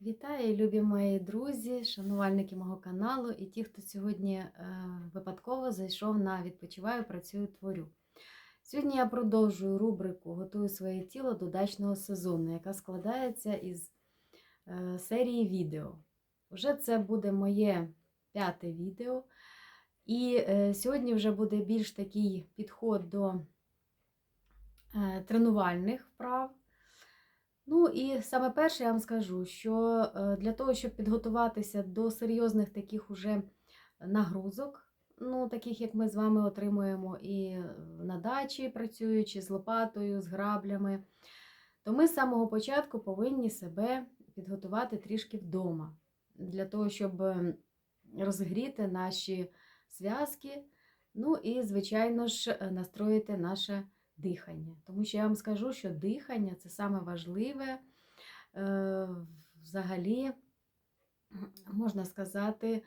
Вітаю, любі мої друзі, шанувальники мого каналу і ті, хто сьогодні е, випадково зайшов на відпочиваю, працюю, творю. Сьогодні я продовжую рубрику Готую своє тіло до дачного сезону, яка складається із е, серії відео. Вже це буде моє п'яте відео. І е, сьогодні вже буде більш такий підход до тренувальних вправ. Ну і саме перше я вам скажу, що е, для того, щоб підготуватися до серйозних таких уже нагрузок, ну, таких як ми з вами отримуємо і на дачі, працюючи з лопатою, з граблями, то ми з самого початку повинні себе підготувати трішки вдома, для того, щоб е, розгріти наші зв'язки, ну і, звичайно ж, е, настроїти наше дихання. Тому що я вам скажу, що дихання це саме важливе е, взагалі, можна сказати, е,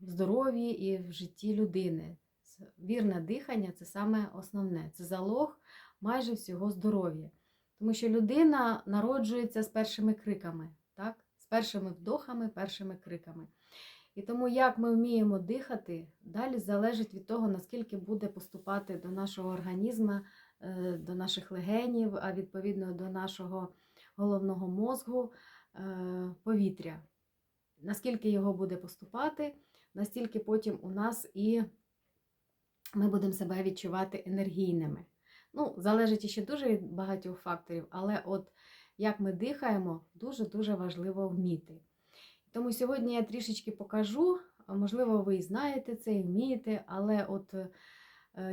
в здоров'ї і в житті людини. Вірне дихання це саме основне, це залог майже всього здоров'я. Тому що людина народжується з першими криками, так? з першими вдохами, першими криками. І тому, як ми вміємо дихати, далі залежить від того, наскільки буде поступати до нашого організму, е, до наших легенів, а відповідно до нашого головного мозку е, повітря. Наскільки його буде поступати, настільки потім у нас і ми будемо себе відчувати енергійними. Ну, залежить ще дуже від багатьох факторів, але от як ми дихаємо, дуже-дуже важливо вміти. Тому сьогодні я трішечки покажу, можливо, ви і знаєте це і вмієте, але от е,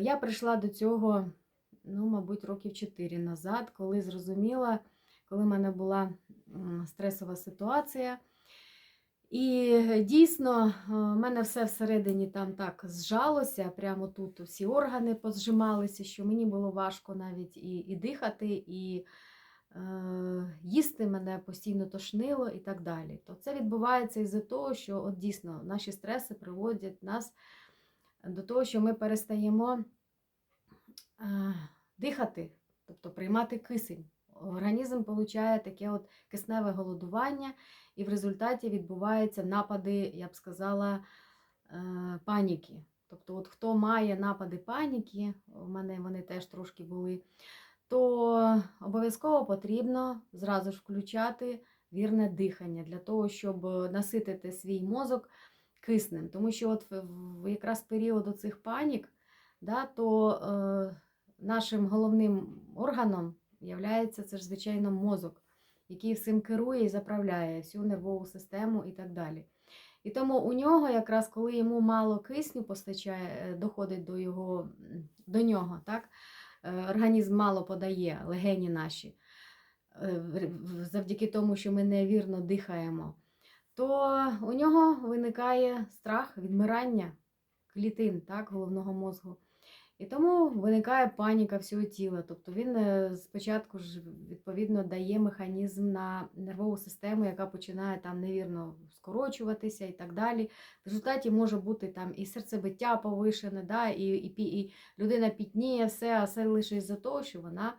я прийшла до цього, ну, мабуть, років 4 назад, коли зрозуміла, коли в мене була стресова ситуація. І дійсно, в мене все всередині там так зжалося, прямо тут всі органи позжималися, що мені було важко навіть і, і дихати, і Е, їсти мене постійно тошнило і так далі. То це відбувається із-за того, що от дійсно наші стреси приводять нас до того, що ми перестаємо е, дихати, тобто приймати кисень. Організм отримує таке от кисневе голодування, і в результаті відбуваються напади, я б сказала, е, паніки. Тобто, от хто має напади паніки, у мене вони теж трошки були, то обов'язково потрібно зразу ж включати вірне дихання для того, щоб наситити свій мозок киснем. Тому що от в якраз період цих панік, да, то е, нашим головним органом є це ж, звичайно, мозок, який всім керує і заправляє всю нервову систему і так далі. І тому у нього, якраз коли йому мало кисню постачає, е, доходить до його, до нього, так, Е, організм мало подає легені наші, е, завдяки тому, що ми невірно дихаємо, то у нього виникає страх відмирання клітин так, головного мозку. І тому виникає паніка всього тіла. Тобто він е, спочатку ж відповідно дає механізм на нервову систему, яка починає там невірно скорочуватися і так далі. В результаті може бути там і серцебиття повишене, да, і і, і людина пітніє все, а все лише із-за того, що вона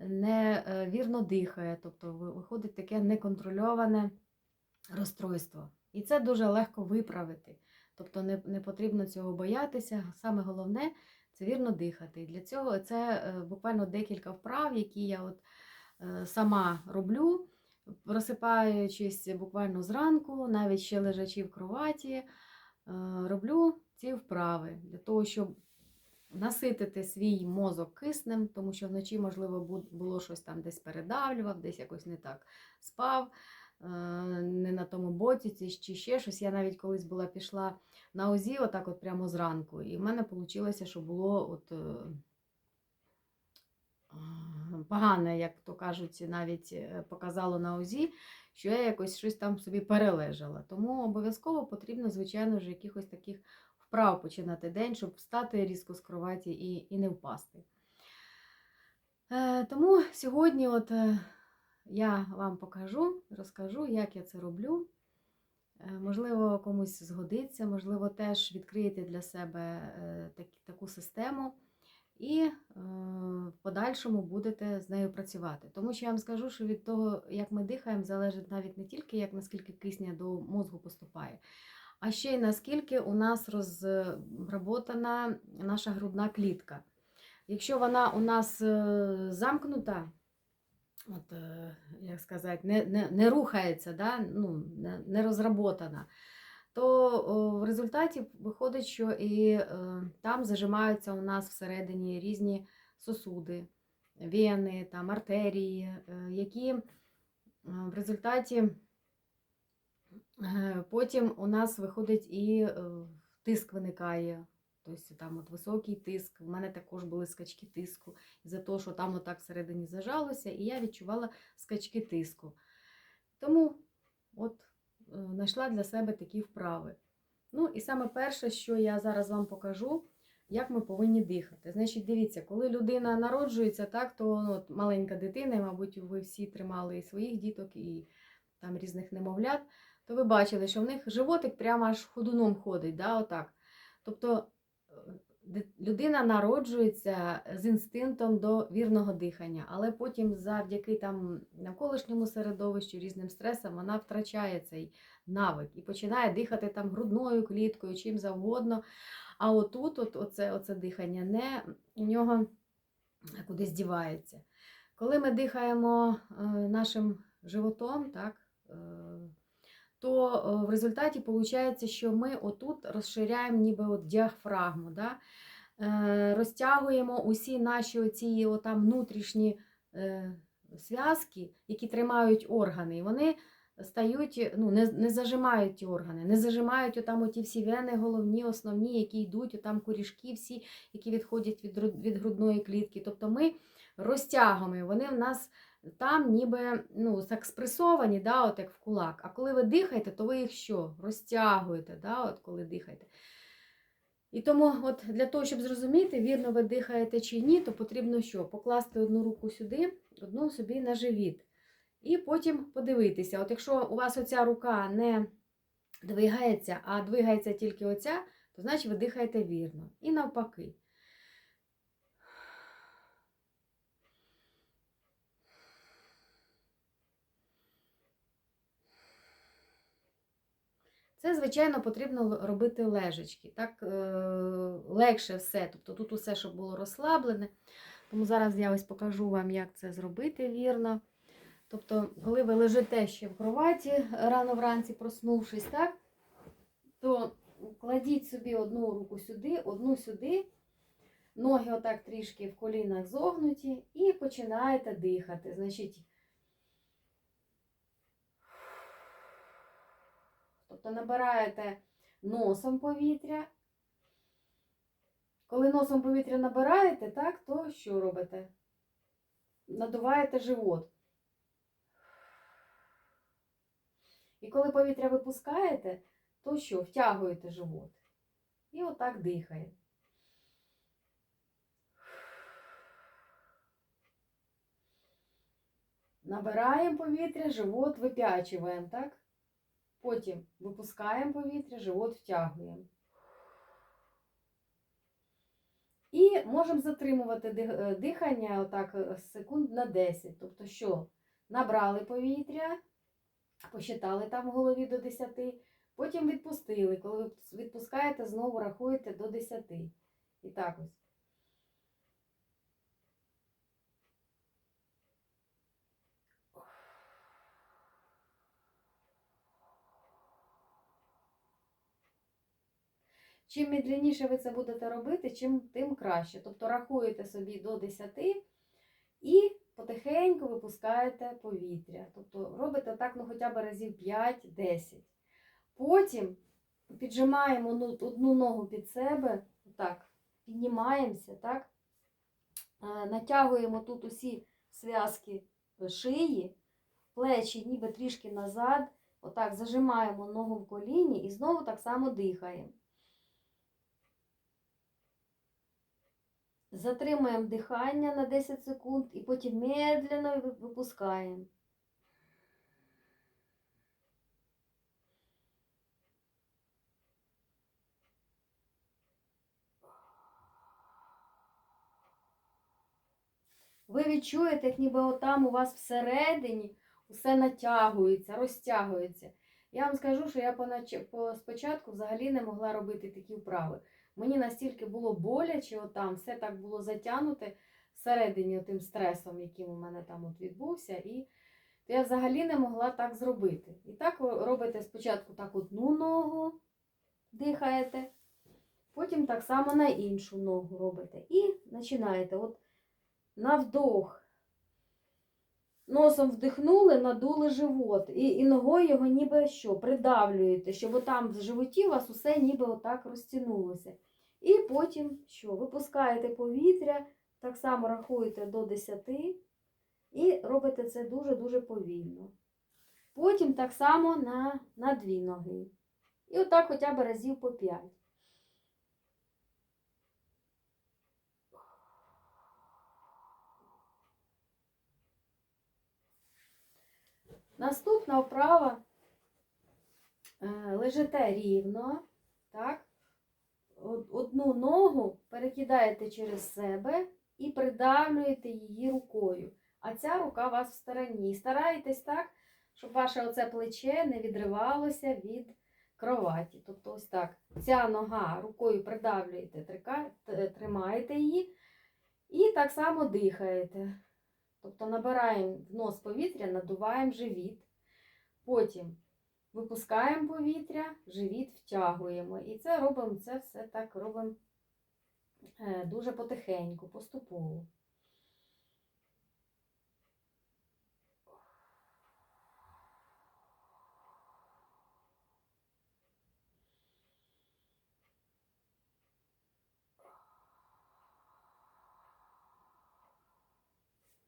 невірно дихає. Тобто виходить таке неконтрольоване розстройство. І це дуже легко виправити. Тобто не, не потрібно цього боятися. Саме головне це вірно дихати. Для цього це е, буквально декілька вправ, які я от е, сама роблю, розсипаючись буквально зранку, навіть ще лежачи в кроваті, е, роблю ці вправи для того, щоб наситити свій мозок киснем, тому що вночі, можливо, було щось там десь передавлював, десь якось не так спав. Не на тому боці, чи ще щось. Я навіть колись була пішла на ОЗІ, отак от прямо зранку. І в мене вийшло, що було от е, погане, як то кажуть, навіть е, показало на ОЗІ, що я якось щось там собі перележала. Тому обов'язково потрібно, звичайно, вже якихось таких вправ починати день, щоб встати різко з кроваті і, і не впасти. Тому сьогодні, от я вам покажу, розкажу, як я це роблю. Е, можливо, комусь згодиться, можливо, теж відкриєте для себе е, таку систему і е, в подальшому будете з нею працювати. Тому що я вам скажу, що від того, як ми дихаємо, залежить навіть не тільки як наскільки кисня до мозку поступає, а ще й наскільки у нас розроботана наша грудна клітка. Якщо вона у нас замкнута, от, як сказати, не, не, не рухається, да? ну, не, не розроботана, то о, в результаті виходить, що і е, там зажимаються у нас всередині різні сосуди, вени, там, артерії, які в результаті потім у нас виходить і тиск виникає. Тобто там от високий тиск. У мене також були скачки тиску за те, що там отак всередині зажалося, і я відчувала скачки тиску. Тому от е, знайшла для себе такі вправи. Ну, і саме перше, що я зараз вам покажу, як ми повинні дихати. Значить, дивіться, коли людина народжується, так, то ну, от маленька дитина, і, мабуть, ви всі тримали і своїх діток, і там різних немовлят, то ви бачили, що в них животик прямо аж ходуном ходить. Да, отак. Тобто людина народжується з інстинктом до вірного дихання, але потім завдяки там навколишньому середовищу, різним стресам, вона втрачає цей навик і починає дихати там грудною кліткою, чим завгодно. А отут, от, оце, оце дихання, не у нього кудись дівається. Коли ми дихаємо е, нашим животом, так, е, то е, в результаті виходить, що ми отут розширяємо ніби от діафрагму, да? е, розтягуємо усі наші оці отам внутрішні е, зв'язки, які тримають органи. І вони стають, ну, не, не зажимають ті органи, не зажимають отам оті всі вени, головні, основні, які йдуть, отам корішки всі, які відходять від, від грудної клітки. Тобто ми розтягуємо, вони в нас там ніби ну, так спресовані, да, от як в кулак. А коли ви дихаєте, то ви їх що? Розтягуєте, да, от коли дихаєте. І тому, от для того, щоб зрозуміти, вірно ви дихаєте чи ні, то потрібно що? Покласти одну руку сюди, одну собі на живіт. І потім подивитися. От якщо у вас оця рука не двигається, а двигається тільки оця, то значить ви дихаєте вірно. І навпаки. Це, звичайно, потрібно робити лежачки. Так е, легше все. Тобто тут усе, щоб було розслаблене. Тому зараз я ось покажу вам, як це зробити вірно. Тобто, коли ви лежите ще в кроваті рано вранці, проснувшись, так, то кладіть собі одну руку сюди, одну сюди, ноги отак трішки в колінах зогнуті, і починаєте дихати. Значить, Тобто набираєте носом повітря. Коли носом повітря набираєте, так, то що робите? Надуваєте живот. І коли повітря випускаєте, то що? Втягуєте живот. І отак дихає. Набираємо повітря, живот вип'ячуємо, так? Потім випускаємо повітря, живот втягуємо. І можемо затримувати е, дихання отак е, секунд на 10. Тобто, що набрали повітря, посчитали там в голові до 10, потім відпустили. Коли відпускаєте, знову рахуєте до 10. І так ось. Чим медленніше ви це будете робити, чим тим краще. Тобто рахуєте собі до 10 і потихеньку випускаєте повітря. Тобто робите так ну, хоча б разів 5-10. Потім піджимаємо ну, одну ногу під себе, так, піднімаємося, так, натягуємо тут усі зв'язки шиї, плечі ніби трішки назад. Отак зажимаємо ногу в коліні і знову так само дихаємо. Затримуємо дихання на 10 секунд і потім медленно випускаємо. ви відчуєте, як ніби отам у вас всередині все натягується, розтягується. Я вам скажу, що я спочатку взагалі не могла робити такі вправи. Мені настільки було боляче, отам, все так було затягнуте всередині тим стресом, яким у мене там от відбувся. І я взагалі не могла так зробити. І так ви робите спочатку так одну ногу, дихаєте, потім так само на іншу ногу робите. І починаєте от на вдох. Носом вдихнули, надули живот. І, і ногою його ніби що, придавлюєте, щоб там в животі у вас усе ніби отак розтягнулося. І потім що? Випускаєте повітря, так само рахуєте до 10 і робите це дуже-дуже повільно. Потім так само на, на дві ноги. І отак хоча б разів по 5. Наступна вправа. Е, Лежите рівно, так? Од- Одну ногу перекидаєте через себе і придавлюєте її рукою. А ця рука у вас в стороні. Стараєтесь так, щоб ваше оце плече не відривалося від кроваті. Тобто ось так. Ця нога рукою придавлюєте, тримаєте її і так само дихаєте. Тобто набираємо в нос повітря, надуваємо живіт. Потім випускаємо повітря, живіт втягуємо. І це робимо, це все так робимо е, дуже потихеньку, поступово.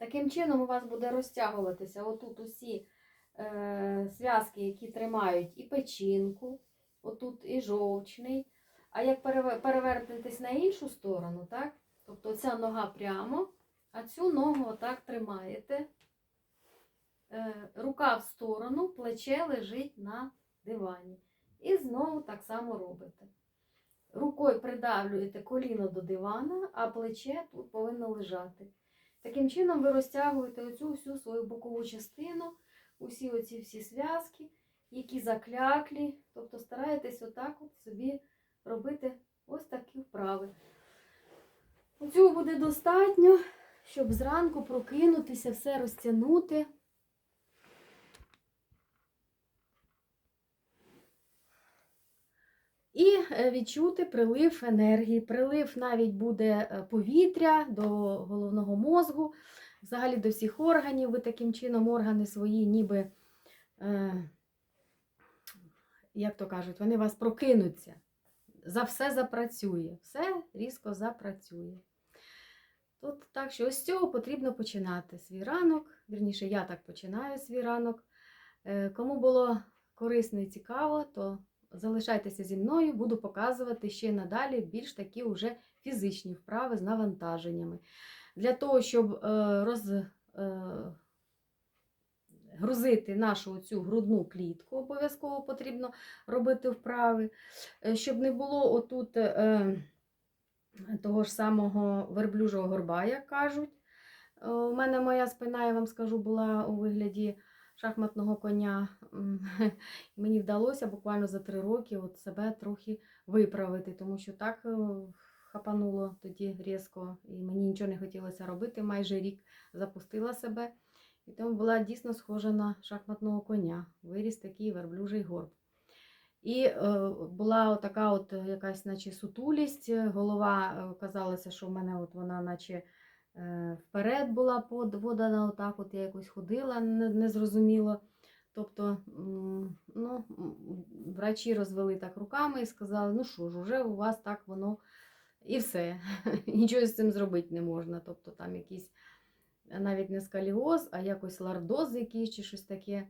Таким чином у вас буде розтягуватися отут усі зв'язки, які тримають і печінку, отут і жовчний. А як переве- на іншу сторону, так? Тобто ця нога прямо, а цю ногу отак тримаєте. Е, рука в сторону, плече лежить на дивані. І знову так само робите. Рукою придавлюєте коліно до дивана, а плече тут повинно лежати. Таким чином ви розтягуєте оцю всю свою бокову частину, усі оці всі зв'язки, які закляклі. Тобто стараєтесь отак от собі робити ось такі вправи. Цього буде достатньо, щоб зранку прокинутися, все розтягнути. І е, відчути прилив енергії. Прилив навіть буде е, повітря до головного мозку, взагалі до всіх органів. Ви таким чином органи свої, ніби, е, як то кажуть, вони вас прокинуться. За все запрацює, все різко запрацює. Тут так що ось з цього потрібно починати свій ранок. Вірніше, я так починаю свій ранок. Е, Кому було корисно і цікаво, то залишайтеся зі мною, буду показувати ще надалі більш такі вже фізичні вправи з навантаженнями. Для того, щоб е, роз, е, нашу цю грудну клітку, обов'язково потрібно робити вправи, Е, щоб не було отут того ж самого верблюжого горба, як кажуть. У мене моя спина, я вам скажу, була у вигляді шахматного коня. Мені вдалося буквально за три роки от себе трохи виправити, тому що так хапануло тоді різко, і мені нічого не хотілося робити. Майже рік запустила себе. І тому була дійсно схожа на шахматного коня. Виріс такий верблюжий горб. І е, була така от якась, наче сутулість, голова е, казалося, що в мене от вона, наче е, вперед була подводана, отак от я якось ходила не- незрозуміло. Тобто, ну, врачі розвели так руками і сказали, ну що ж, уже у вас так воно і все. Нічого з цим зробити не можна. Тобто там якийсь е, навіть не скаліоз, а якось лордоз якийсь чи щось таке.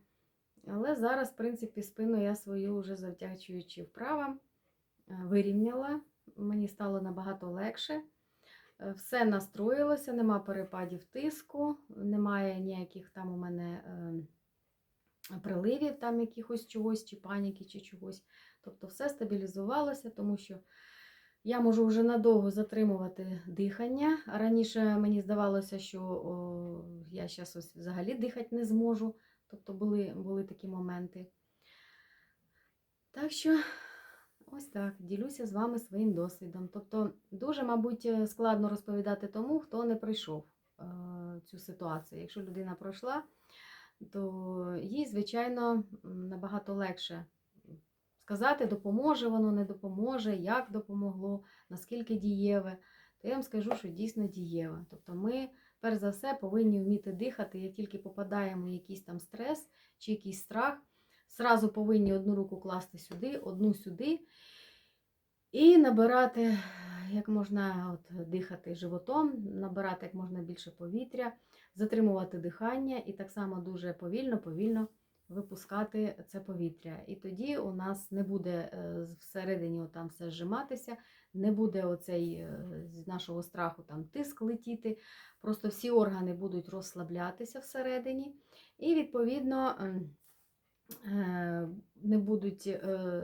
Але зараз, в принципі, спину я свою вже завдячуючи вправам е, вирівняла. Мені стало набагато легше. Е, Все настроїлося, нема перепадів тиску, немає ніяких там у мене е, приливів, там якихось чогось, чи паніки, чи чогось. Тобто все стабілізувалося, тому що Я можу вже надовго затримувати дихання. Раніше мені здавалося, що о, я зараз ось взагалі дихати не зможу. Тобто були, були такі моменти. Так що, ось так, ділюся з вами своїм досвідом. Тобто, дуже, мабуть, складно розповідати тому, хто не пройшов е, цю ситуацію. Якщо людина пройшла, то їй, звичайно, набагато легше сказати, допоможе воно, не допоможе, як допомогло, наскільки дієве. То я вам скажу, що дійсно дієве. Тобто ми, перш за все, повинні вміти дихати, як тільки попадаємо в якийсь там стрес чи якийсь страх, зразу повинні одну руку класти сюди, одну сюди. І набирати, як можна от, дихати животом, набирати як можна більше повітря, затримувати дихання і так само дуже повільно, повільно випускати це повітря. І тоді у нас не буде е, всередині там все зжиматися, не буде оцей е, з нашого страху там тиск летіти. Просто всі органи будуть розслаблятися всередині. І, відповідно, ем, е, не будуть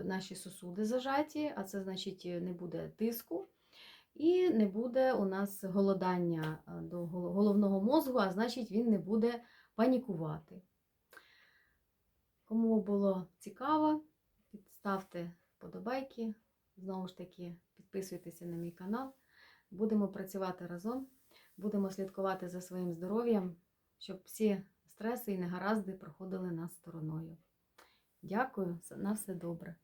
наші сосуди зажаті, а це значить не буде тиску. І не буде у нас голодання до головного мозку, а значить він не буде панікувати. Кому було цікаво, ставте вподобайки. Знову ж таки, підписуйтеся на мій канал. Будемо працювати разом, будемо слідкувати за своїм здоров'ям, щоб всі стреси і негаразди проходили нас стороною. Дякую, на все добре.